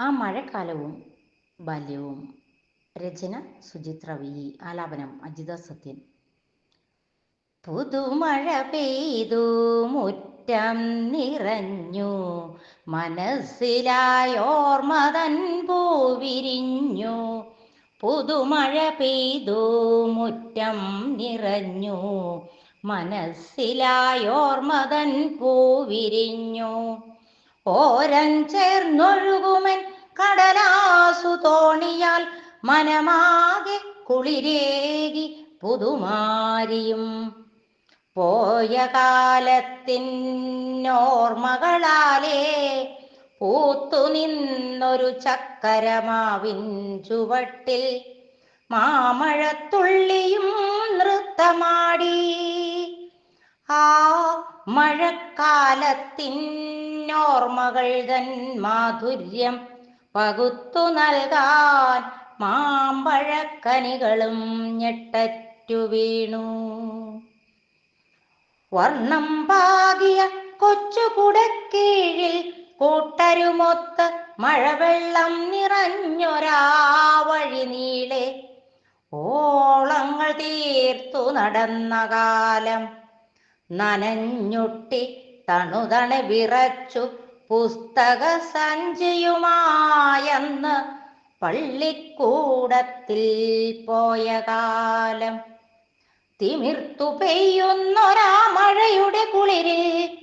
ആ മഴക്കാലവും ബാല്യവും. രചന സുജിത് റവി. ആലാപനം അജിത സത്യൻ. പുതുമഴ പെയ്തു മുറ്റം നിറഞ്ഞു. മനസ്സിലായോർമതൻ പൂവിരിഞ്ഞു. പുതുമഴ പെയ്തു മുറ്റം നിറഞ്ഞു. മനസ്സിലായോർമതൻ പൂവിരിഞ്ഞു. ഓരം ചേർന്നൊഴുകുമൻ കടലാസു തോണിയാൽ മനമാകെ കുളിരേകി പുതുമാരിയും. പോയ കാലത്തിനോർമകളാലേ പൂത്തു നിന്നൊരു ചക്കരമാവിൻ ചുവട്ടിൽ മാമഴത്തുള്ളിയും നൃത്തമാടി. ആ മഴക്കാലത്തിനോർമകൾ തൻ മാധുര്യം പകുത്തു നൽകാൻ മാമ്പഴക്കനികളും ഞെട്ടറ്റു വീണു. വർണം പാകിയ കൊച്ചുകുടക്കീഴിൽ കൂട്ടരുമൊത്ത് മഴവെള്ളം നിറഞ്ഞൊരാ വഴി നീളെ ഓളങ്ങൾ തീർത്തു നടന്ന കാലം. നനഞ്ഞൊട്ടി തണുതണ വിറച്ചു പുസ്തക സഞ്ചിയുമായെന്ന് പള്ളിക്കൂടത്തിൽ പോയ കാലം. തിമിർത്തു പെയ്യുന്നൊരാ മഴയുടെ കുളിരിൽ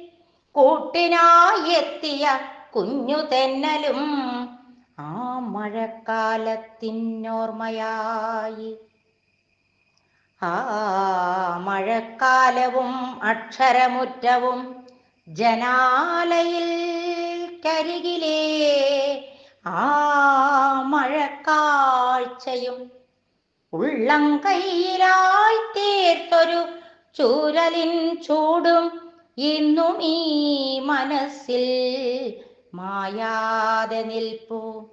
കൂട്ടിനായി എത്തിയ കുഞ്ഞു തെന്നലും ആ മഴക്കാലത്തിനോർമ്മയായി. ആ മഴക്കാലവും അക്ഷരമുറ്റവും ജനാലയിൽ കരികിലേ ആ മഴക്കാഴ്ചയും ഉള്ളം കയ്യിലായി തീർത്തൊരു ചൂരലിൻ ചൂടും ഇന്നും ഈ മനസ്സിൽ മായാതെ നിൽപ്പൂ.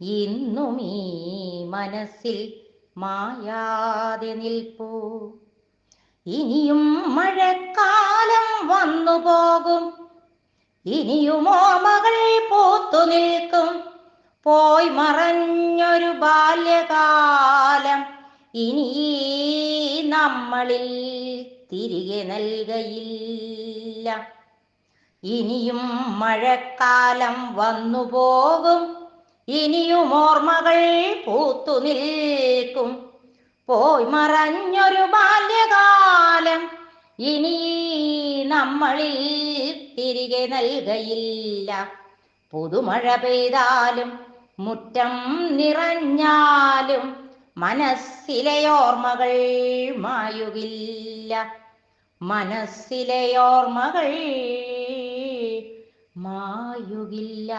ഇന്നും ഈ മനസ്സിൽ മായാതെ നിൽപ്പൂ. ഇനിയും മഴക്കാലം വന്നു പോകും. ഇനിയും ഓമകൾ പൂത്തു നിൽക്കും. പോയി മറഞ്ഞൊരു ബാല്യകാലം ഇനി നമ്മളിൽ തിരികെ നൽകയില്ല. ഇനിയും മഴക്കാലം വന്നു പോകും. ഇനിയും ഓർമ്മകൾ പൂത്തു നിൽക്കും. പോയി മറഞ്ഞൊരു ബാല്യകാലം ഇനി നമ്മളിൽ തിരികെ നൽകയില്ല. പുതുമഴ പെയ്താലും മുറ്റം നിറഞ്ഞാലും മനസ്സിലെ ഓർമ്മകൾ മായുകില്ല മനസ്സിലെ ഓർമ്മകൾ മായുകില്ല